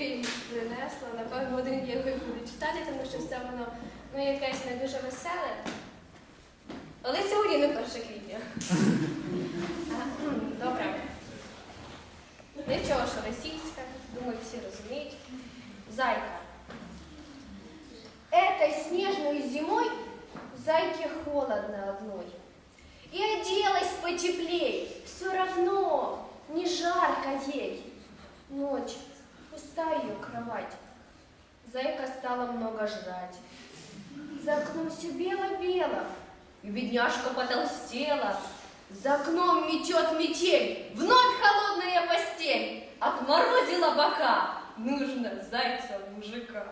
Київ принесла, напевно, один я його буду читати, тому що все воно ну, якесь не дуже веселе. Але сьогодні не 1 квітня. Ну, добре. Нічого, що російська, думаю, всі розуміють. Зайка. Этой снежной зимой зайке холодно одной. И оделась потеплей, все равно не жарко ей. Ночь пустая ее кровать. Зайка стала много жрать. За окном все бело-бело, и бедняжка потолстела. За окном метет метель, вновь холодная постель. Отморозила бока, нужно зайца мужика.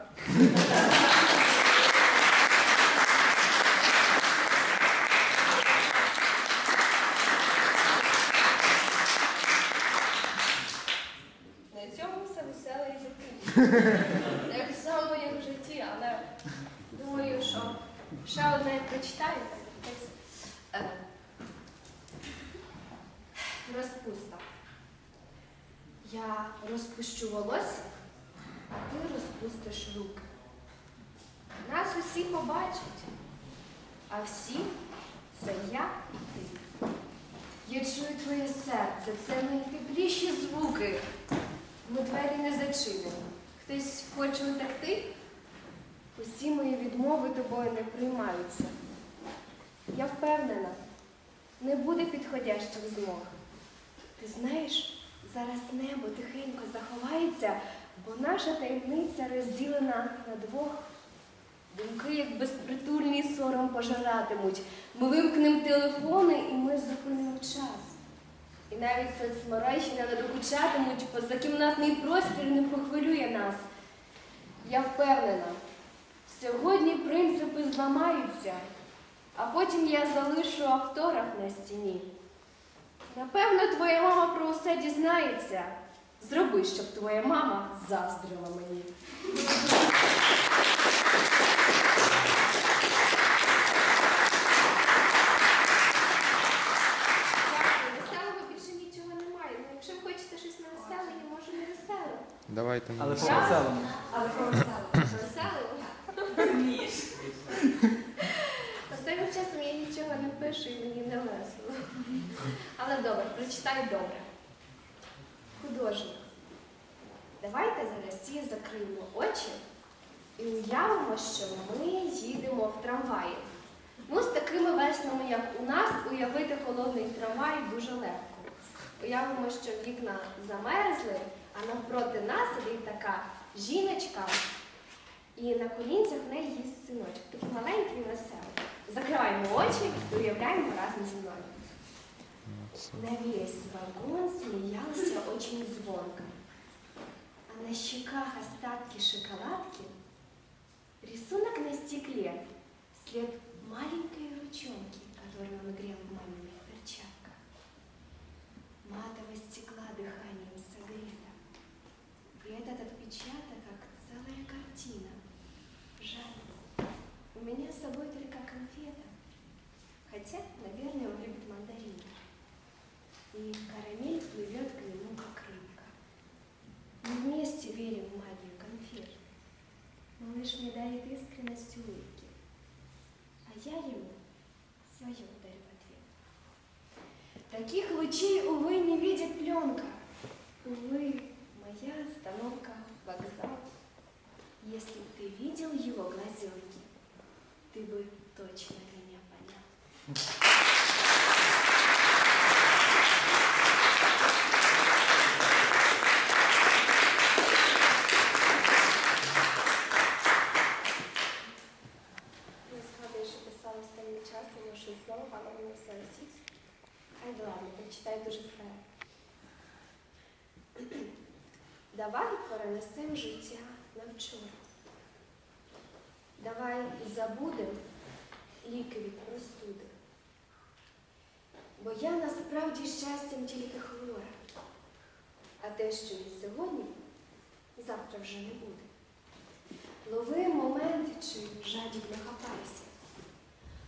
Так само, як в житті, але думаю, що ще одне прочитаю. Е, Розпуста. Я розпущу волосся, а ти розпустиш руки. Нас усі побачать, а всі це я і ти. Я чую твоє серце, це найтепліші звуки. Ми двері не зачинені. Хтось хоче утекти? Усі мої відмови тобою не приймаються. Я впевнена, не буде підходящих змог. Ти знаєш, зараз небо тихенько заховається, бо наша таємниця розділена на двох. Думки, як безпритульний сором пожиратимуть. Ми вимкнемо телефони і ми зупинимо час. Навіть соцмережі не надокучатимуть, позакімнатний простір не похвилює нас. Я впевнена, сьогодні принципи зламаються, а потім я залишу автограф на стіні. Напевно, твоя мама про усе дізнається. Зроби, щоб твоя мама заздрила мені. Але ми. по веселому. Але. Веселе? Останнім часом я нічого не пишу і мені не весело. Але добре, прочитаю добре. Художник. Давайте зараз всі закриємо очі і уявимо, що ми їдемо в трамваї. Ну, з такими веснами, як у нас, уявити холодний трамвай дуже легко. Уявимо, що вікна замерзли, а навпроти нас сидить така жіночка, і на колінцях в неї є синочок, такий маленький і веселий. Закриваємо очі і уявляємо разом зі мною. На весь вагон смеялся очень звонко, а на щеках остатки шоколадки, рисунок на стекле, след маленькой ручонки, которую он грел в маминых перчатках. Матового И карамель плывет к нему, как рыбка. Мы вместе верим в магию конфет. Малыш мне дарит искренность улыбки, а я ему свое дарю в ответ. Таких лучей, увы, не видит пленка. Увы, моя остановка – вокзал. Если бы ты видел его глазенки, ты бы точно Давай перенесемо життя на вчора. Давай забудемо ліки від простуди. Бо я насправді щастям тільки хвора. А те, що є сьогодні, завтра вже не буде. Лови момент чи жадібно хапайся,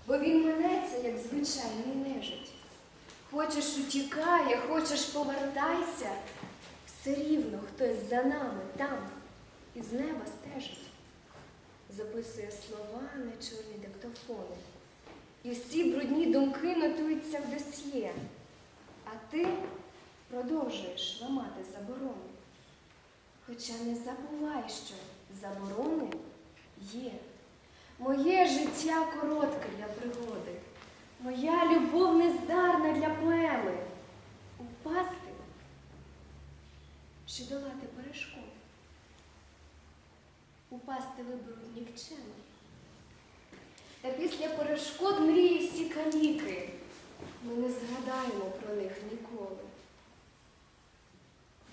бо він минеться, як звичайний нежить. Хочеш утікає, хочеш повертайся, все рівно хтось за нами там із неба стежить. записує слова на чорні диктофони. І всі брудні думки нотуються в досьє. А ти продовжуєш ламати заборони. Хоча не забувай, що заборони є. Моє життя коротке для пригоди. Моя любов нездарна для поеми. Упасти чи долати перешкоди. Упасти виберуть нікчемо. Та після перешкод мрії всі каліки. Ми не згадаємо про них ніколи.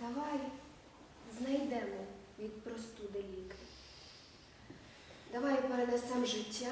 Давай знайдемо від простуди ліки. Давай перенесемо життя